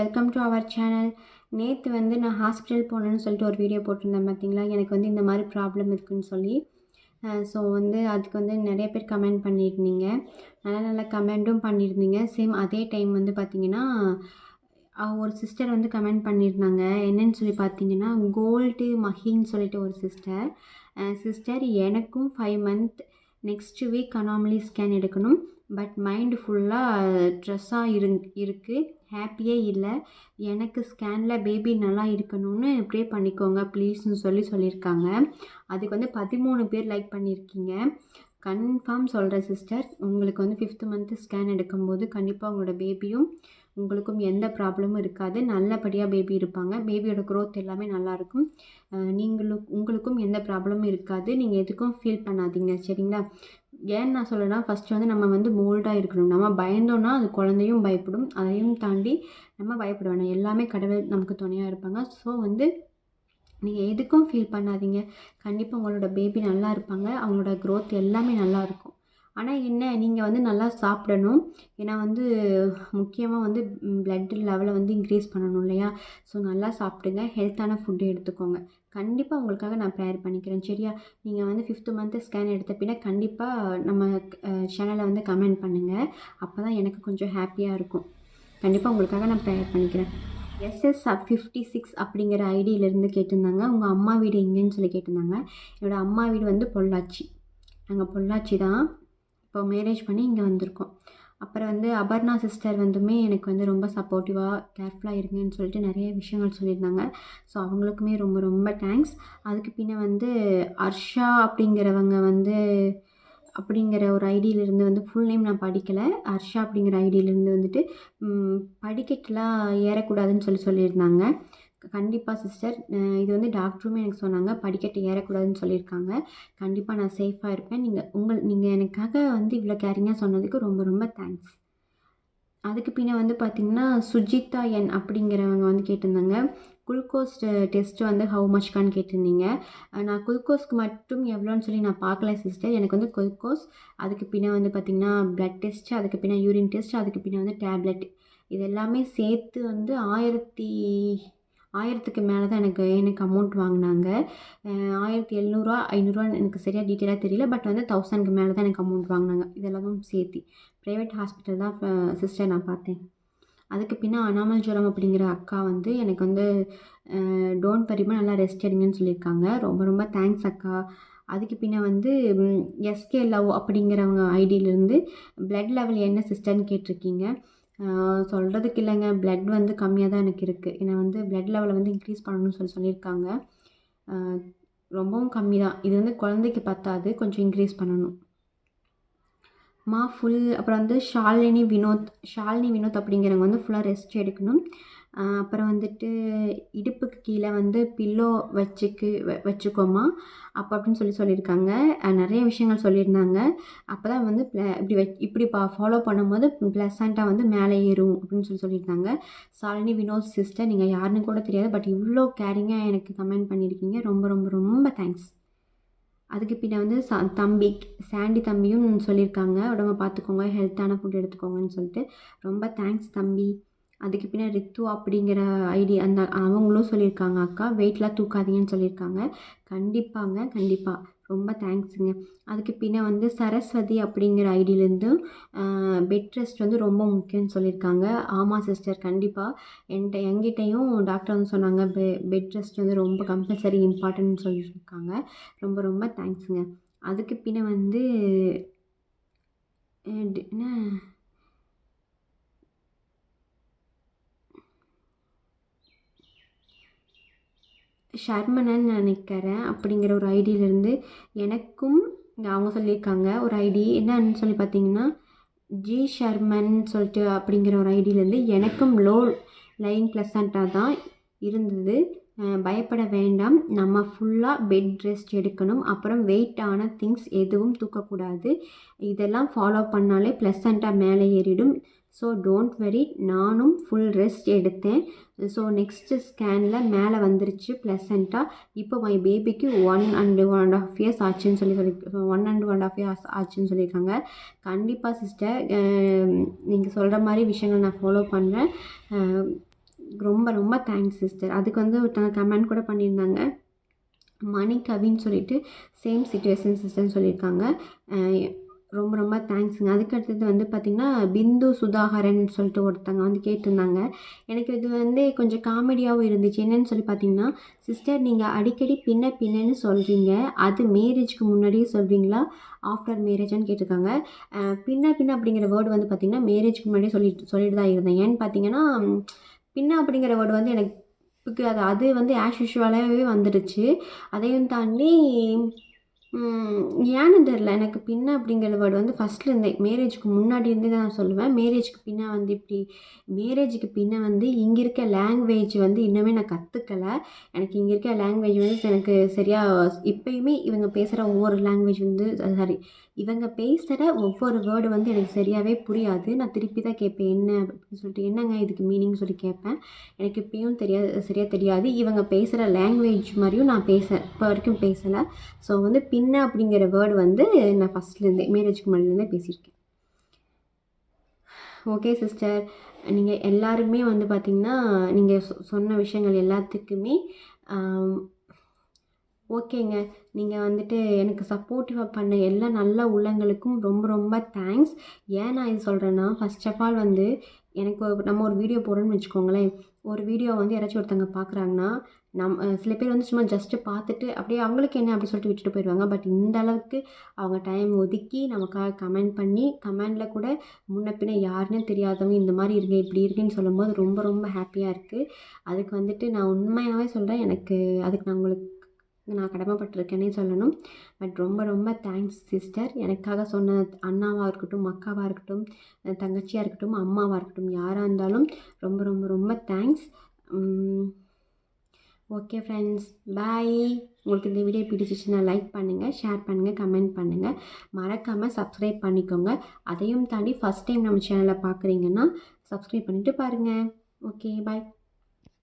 Welcome to our channel நேற்று வந்து நான் ஹாஸ்பிட்டல் போனேன்னு சொல்லிட்டு ஒரு வீடியோ போட்டிருந்தேன் பார்த்தீங்களா? எனக்கு வந்து இந்த மாதிரி ப்ராப்ளம் இருக்குன்னு சொல்லி. ஸோ வந்து அதுக்கு வந்து நிறைய பேர் கமெண்ட் பண்ணியிருந்தீங்க. நல்ல நல்ல கமெண்ட்டும் பண்ணியிருந்தீங்க. சேம் அதே டைம் வந்து பார்த்திங்கன்னா ஒரு சிஸ்டர் வந்து கமெண்ட் பண்ணியிருந்தாங்க. என்னன்னு சொல்லி பார்த்தீங்கன்னா கோல்டு மஹின்னு சொல்லிட்டு ஒரு சிஸ்டர் சிஸ்டர் எனக்கும் five month next week anomaly scan எடுக்கணும். பட் மைண்டு ஃபுல்லாக ஸ்ட்ரெஸ்ஸாக இரு இருக்குது ஹாப்பியே இல்லை. எனக்கு ஸ்கேனில் பேபி நல்லா இருக்கணும்னு ப்ரே பண்ணிக்கோங்க. ப்ளீஸ்னு சொல்லி சொல்லியிருக்காங்க. அதுக்கு வந்து பதிமூணு பேர் லைக் பண்ணியிருக்கீங்க. கன்ஃபார்ம் சொல்கிறேன் சிஸ்டர் உங்களுக்கு வந்து ஃபிஃப்த் மந்த்து ஸ்கேன் எடுக்கும்போது கண்டிப்பாக உங்களோட பேபியும் உங்களுக்கும் எந்த ப்ராப்ளமும் இருக்காது. நல்லபடியாக பேபி இருப்பாங்க. பேபியோட க்ரோத் எல்லாமே நல்லாயிருக்கும் நீங்களும் உங்களுக்கும் எந்த ப்ராப்ளமும் இருக்காது. நீங்கள் எதுக்கும் ஃபீல் பண்ணாதீங்க. சரிங்களா? ஏன் நான் சொல்லனா ஃபஸ்ட்டு வந்து நம்ம வந்து போல்டாக இருக்கணும். நம்ம பயந்தோன்னா அது குழந்தையும் பயப்படும். அதையும் தாண்டி நம்ம பயப்பட வேணாம். எல்லாமே கடவுள் நமக்கு துணையாக இருப்பாங்க. ஸோ வந்து நீங்கள் எதுக்கும் ஃபீல் பண்ணாதீங்க. கண்டிப்பாக உங்களோட பேபி நல்லா இருப்பாங்க. அவங்களோட க்ரோத் எல்லாமே நல்லா இருக்கும். ஆனால் என்ன நீங்கள் வந்து நல்லா சாப்பிடணும். ஏன்னா வந்து முக்கியமாக வந்து பிளட் லெவலை வந்து இன்க்ரீஸ் பண்ணணும் இல்லையா? ஸோ நல்லா சாப்பிடுங்க. ஹெல்த்தான ஃபுட்டு எடுத்துக்கோங்க. கண்டிப்பாக உங்களுக்காக நான் ப்ரேயர் பண்ணிக்கிறேன். சரியா? நீங்கள் வந்து ஃபிஃப்த்து மந்த்து ஸ்கேன் எடுத்த பின்னா கண்டிப்பாக நம்ம சேனலை வந்து கமெண்ட் பண்ணுங்கள் அப்போ தான் எனக்கு கொஞ்சம் ஹாப்பியாக இருக்கும். கண்டிப்பாக உங்களுக்காக நான் ப்ரேயர் பண்ணிக்கிறேன். எஸ்எஸ் ஃபிஃப்டி சிக்ஸ் அப்படிங்கிற ஐடியிலேருந்து கேட்டிருந்தாங்க. உங்கள் அம்மா வீடு எங்கேன்னு சொல்லி கேட்டிருந்தாங்க. என்னோடய அம்மா வீடு வந்து பொள்ளாச்சி. நாங்கள் பொள்ளாச்சி தான். இப்போ மேரேஜ் பண்ணி இங்கே வந்திருக்கோம். அப்புறம் வந்து அபர்ணா சிஸ்டர் வந்துமே எனக்கு வந்து ரொம்ப சப்போர்ட்டிவாக கேர்ஃபுல்லாக இருங்கன்னு சொல்லிட்டு நிறைய விஷயங்கள் சொல்லியிருந்தாங்க. ஸோ அவங்களுக்குமே ரொம்ப ரொம்ப தேங்க்ஸ் அதுக்கு பின்ன வந்து அர்ஷா அப்படிங்கிறவங்க வந்து அப்படிங்கிற ஒரு ஐடியிலேருந்து வந்து ஃபுல் நேம் நான் படிக்கலை. ஹர்ஷா அப்படிங்கிற ஐடியிலேருந்து வந்துட்டு படிக்கட்டெலாம் ஏறக்கூடாதுன்னு சொல்லி சொல்லியிருந்தாங்க. கண்டிப்பாக சிஸ்டர் இது வந்து டாக்டருமே எனக்கு சொன்னாங்க. படிக்கட்டு ஏறக்கூடாதுன்னு சொல்லியிருக்காங்க. கண்டிப்பாக நான் சேஃபாக இருப்பேன். நீங்கள் உங்கள் நீங்கள் எனக்காக வந்து இவ்வளோ கேரிங்காக சொன்னதுக்கு ரொம்ப ரொம்ப தேங்க்ஸ் அதுக்கு பின்ன வந்து பார்த்திங்கன்னா சுஜிதா என் அப்படிங்கிறவங்க வந்து கேட்டிருந்தாங்க. குளுக்கோஸ் டெஸ்ட்டு வந்து ஹவு மச்கான்னு கேட்டிருந்தீங்க. நான் குளுக்கோஸ்க்கு மட்டும் எவ்வளோன்னு சொல்லி நான் பார்க்கல சிஸ்டர் எனக்கு வந்து குளுக்கோஸ் அதுக்கு பின்ன வந்து பார்த்திங்கன்னா ப்ளட் டெஸ்ட்டு அதுக்கு பின்னே யூரின் டெஸ்ட் அதுக்கு பின்ன வந்து டேப்லெட் இது எல்லாமே சேர்த்து வந்து ஆயிரத்தி ஆயிரத்துக்கு மேலே தான் எனக்கு எனக்கு அமௌண்ட் வாங்கினாங்க. ஆயிரத்தி எழுநூறுவா ஐநூறுரூவா எனக்கு சரியாக டீட்டெயிலாக தெரியல பட் வந்து தௌசண்ட்க்கு மேலே தான் எனக்கு அமௌண்ட் வாங்கினாங்க. இதெல்லாம் சேர்த்து. ப்ரைவேட் ஹாஸ்பிட்டல் தான் சிஸ்டர் நான் பார்த்தேன். அதுக்கு பின்ன அனாமல் ஜுரம் அப்படிங்கிற அக்கா வந்து எனக்கு வந்து டோன்ட் வரிமா நல்லா ரெஸ்ட் எடுங்கன்னு சொல்லியிருக்காங்க. ரொம்ப ரொம்ப தேங்க்ஸ் அக்கா. அதுக்கு பின்ன வந்து எஸ்கே லவ் அப்படிங்கிறவங்க ஐடியிலேருந்து பிளட் லெவல் என்ன சிஸ்டர்னு கேட்டிருக்கீங்க. சொல்கிறதுக்கு இல்லைங்க. பிளட் வந்து கம்மியாக தான் எனக்கு இருக்குது ஏன்னா வந்து பிளட் லெவலை வந்து இன்க்ரீஸ் பண்ணணும்னு சொல்லி சொல்லியிருக்காங்க. ரொம்பவும் கம்மி தான். இது வந்து குழந்தைக்கு பத்தாது. கொஞ்சம் இன்க்ரீஸ் பண்ணணும். மா ஃபுல் அப்புறம் வந்து ஷாலினி வினோத் ஷாலினி வினோத் அப்படிங்கிறவங்க வந்து ஃபுல்லாக ரெஸ்ட் எடுக்கணும். அப்புறம் வந்துட்டு இடுப்புக்கு கீழே வந்து பில்லோ வச்சுக்கு வ- வச்சுக்கோமா. அப்போ அப்படின்னு சொல்லி சொல்லியிருக்காங்க. நிறைய விஷயங்கள் சொல்லியிருந்தாங்க. அப்போ தான் வந்து ப்ள- இப்படி வச் இப்படி பா ஃபாலோ பண்ணும்போது ப்ளசண்ட்டாக வந்து மேலே ஏறும் அப்படின்னு சொல்லி சொல்லியிருந்தாங்க. சாலினி வினோத் சிஸ்டர் நீங்கள் யாருன்னு கூட தெரியாது. பட் இவ்வளோ கேரிங்காக எனக்கு கமெண்ட் பண்ணியிருக்கீங்க. ரொம்ப ரொம்ப ரொம்ப தேங்க்ஸ் அதுக்கு பின்ன வந்து ச தம்பி சாண்டி தம்பியும் சொல்லியிருக்காங்க. உடம்ப பார்த்துக்கோங்க. ஹெல்த்தான ஃபுட் எடுத்துக்கோங்கன்னு சொல்லிட்டு. ரொம்ப தேங்க்ஸ் தம்பி. அதுக்கு பின்னே ரித்து அப்படிங்கிற ஐடி அந்த அவங்களும் சொல்லியிருக்காங்க அக்கா. வெயிட்லாம் தூக்காதீங்கன்னு சொல்லியிருக்காங்க. கண்டிப்பாங்க கண்டிப்பாக ரொம்ப தேங்க்ஸுங்க. அதுக்கு பின்ன வந்து சரஸ்வதி அப்படிங்கிற ஐடியிலேருந்து பெட் ரெஸ்ட் வந்து ரொம்ப முக்கியம்னு சொல்லியிருக்காங்க. ஆமாம் சிஸ்டர் கண்டிப்பாக என்கிட்ட எங்கிட்டையும் டாக்டர் வந்து சொன்னாங்க பெ பெட் ரெஸ்ட் வந்து ரொம்ப கம்பல்சரி இம்பார்ட்டன்ட்னு சொல்லியிருக்காங்க. ரொம்ப ரொம்ப தேங்க்ஸுங்க. அதுக்கு பின்ன வந்து என்ன? ஷர்மனன் நினைக்கிறேன் அப்படிங்கிற ஒரு ஐடியிலேருந்து எனக்கும் அவங்க சொல்லியிருக்காங்க. ஒரு ஐடி என்னன்னு சொல்லி பார்த்தீங்கன்னா ஜி ஷர்மன் சொல்லிட்டு அப்படிங்கிற ஒரு ஐடியிலேருந்து எனக்கும் லோ லைன் ப்ளசண்ட்டாக தான் இருந்தது. பயப்பட வேண்டாம். நம்ம ஃபுல்லாக பெட் ரெஸ்ட் எடுக்கணும். அப்புறம் வெயிட்டான திங்ஸ் எதுவும் தூக்கக்கூடாது. இதெல்லாம் ஃபாலோ பண்ணாலே ப்ளசண்ட்டாக மேலே ஏறிடும். ஸோ டோன்ட் வெரி நானும் ஃபுல் ரெஸ்ட் எடுத்தேன். ஸோ நெக்ஸ்ட்டு ஸ்கேனில் மேலே வந்துருச்சு ப்ளசண்ட்டாக இப்போ மை பேபிக்கு one and one and half years ஆச்சுன்னு சொல்லி சொல்லி one and one half years ஆச்சுன்னு சொல்லியிருக்காங்க. கண்டிப்பாக சிஸ்டர் நீங்கள் சொல்கிற மாதிரி விஷயங்கள் நான் ஃபாலோ பண்ணுறேன் ரொம்ப ரொம்ப தேங்க்ஸ் சிஸ்டர் அதுக்கு வந்து ஒருத்தவங்க கமெண்ட் கூட பண்ணியிருந்தாங்க. மணி கவின்னு சொல்லிட்டு சேம் சுச்சுவேஷன் சிஸ்டர்னு சொல்லியிருக்காங்க. ரொம்ப ரொம்ப தேங்க்ஸுங்க அதுக்கு அடுத்தது வந்து பார்த்திங்கன்னா பிந்து சுதாகரன் சொல்லிட்டு ஒருத்தங்க வந்து கேட்டிருந்தாங்க. எனக்கு இது வந்து கொஞ்சம் காமெடியாகவும் இருந்துச்சு. என்னன்னு சொல்லி பார்த்தீங்கன்னா சிஸ்டர் நீங்கள் அடிக்கடி பின்ன பின்னன்னு சொல்கிறீங்க அது மேரேஜ்க்கு முன்னாடியே சொல்கிறீங்களா ஆஃப்டர் மேரேஜான்னு கேட்டிருக்காங்க. பின்ன பின்ன அப்படிங்கிற வேர்டு வந்து பார்த்திங்கன்னா மேரேஜ்க்கு முன்னாடியே சொல்லிட்டு சொல்லிட்டு தான் இருந்தேன். ஏன்னு பார்த்தீங்கன்னா பின்ன அப்படிங்கிற வேர்டு வந்து எனக்கு அது அது வந்து ஆஸ் யூஷுவலாகவே வந்துடுச்சு அதையும் தாண்டி ஏன்னு தெரில எனக்கு பின்ன அப்படிங்கிற வேர்டு வந்து ஃபஸ்ட்லேருந்தே மேரேஜுக்கு முன்னாடி இருந்தே நான் சொல்லுவேன். மேரேஜுக்கு பின்ன வந்து இப்படி மேரேஜுக்கு பின்ன வந்து இங்கே இருக்க லாங்குவேஜ் வந்து இன்னுமே நான் கற்றுக்கல எனக்கு இங்கே இருக்க லாங்குவேஜ் வந்து எனக்கு சரியாக இப்போயுமே இவங்க பேசுகிற ஒவ்வொரு லாங்குவேஜ் வந்து சாரி இவங்க பேசுகிற ஒவ்வொரு வேர்டு வந்து எனக்கு சரியாகவே புரியாது. நான் திருப்பி தான் கேட்பேன் என்ன அப்படின்னு சொல்லிட்டு என்னங்க இதுக்கு மீனிங் சொல்லி கேட்பேன்? எனக்கு இப்பயும் தெரியாது சரியாக தெரியாது. இவங்க பேசுகிற லாங்குவேஜ் மாதிரியும் நான் பேச இப்போ வரைக்கும் பேசலை. ஸோ வந்து பின்ன அப்படிங்கிற வேர்டு வந்து நான் ஃபஸ்ட்லேருந்தே மேரேஜ்க்கு முன்னாடிலேருந்தே பேசியிருக்கேன். ஓகே சிஸ்டர் நீங்கள் எல்லாருமே வந்து பார்த்திங்கன்னா நீங்கள் சொ சொன்ன விஷயங்கள் எல்லாத்துக்குமே ஓகேங்க. நீங்கள் வந்துட்டு எனக்கு சப்போர்ட்டிவாக பண்ண எல்லா நல்ல உள்ளங்களுக்கும் ரொம்ப ரொம்ப தேங்க்ஸ் ஏன் நான் இது சொல்கிறேன்னா ஃபர்ஸ்ட் ஆஃப் ஆல் வந்து எனக்கு நம்ம ஒரு வீடியோ போடுறோன்னு வச்சுக்கோங்களேன். ஒரு வீடியோ வந்து யாராச்சும் ஒருத்தவங்க பார்க்குறாங்கன்னா நம் சில பேர் வந்து சும்மா ஜஸ்ட்டு பார்த்துட்டு அப்படியே அவங்களுக்கு என்ன அப்படி சொல்லிட்டு விட்டுட்டு போயிடுவாங்க. பட் இந்த அளவுக்கு அவங்க டைம் ஒதுக்கி நமக்காக கமெண்ட் பண்ணி கமெண்டில் கூட முன்ன பின்ன யாருன்னே தெரியாதவங்க இந்த மாதிரி இருங்க இப்படி இருக்குன்னு சொல்லும்போது ரொம்ப ரொம்ப ஹாப்பியாக இருக்குது அதுக்கு வந்துட்டு நான் உண்மையாகவே சொல்கிறேன் எனக்கு அதுக்கு நான் உங்களுக்கு நான் கடமைப்பட்டிருக்கேனே சொல்லணும். பட் ரொம்ப ரொம்ப தேங்க்ஸ் சிஸ்டர் எனக்காக சொன்ன அண்ணாவாக இருக்கட்டும் அக்காவாக இருக்கட்டும் தங்கச்சியாக இருக்கட்டும் அம்மாவாக இருக்கட்டும் யாராக இருந்தாலும் ரொம்ப ரொம்ப ரொம்ப தேங்க்ஸ் ஓகே ஃப்ரெண்ட்ஸ் பாய் உங்களுக்கு இந்த வீடியோ பிடிச்சிச்சுன்னா லைக் பண்ணுங்கள் ஷேர் பண்ணுங்கள் கமெண்ட் பண்ணுங்கள் மறக்காமல் சப்ஸ்கிரைப் பண்ணிக்கோங்க. அதையும் தாண்டி ஃபஸ்ட் டைம் நம்ம சேனலை பார்க்குறீங்கன்னா சப்ஸ்கிரைப் பண்ணிவிட்டு பாருங்கள் ஓகே பாய்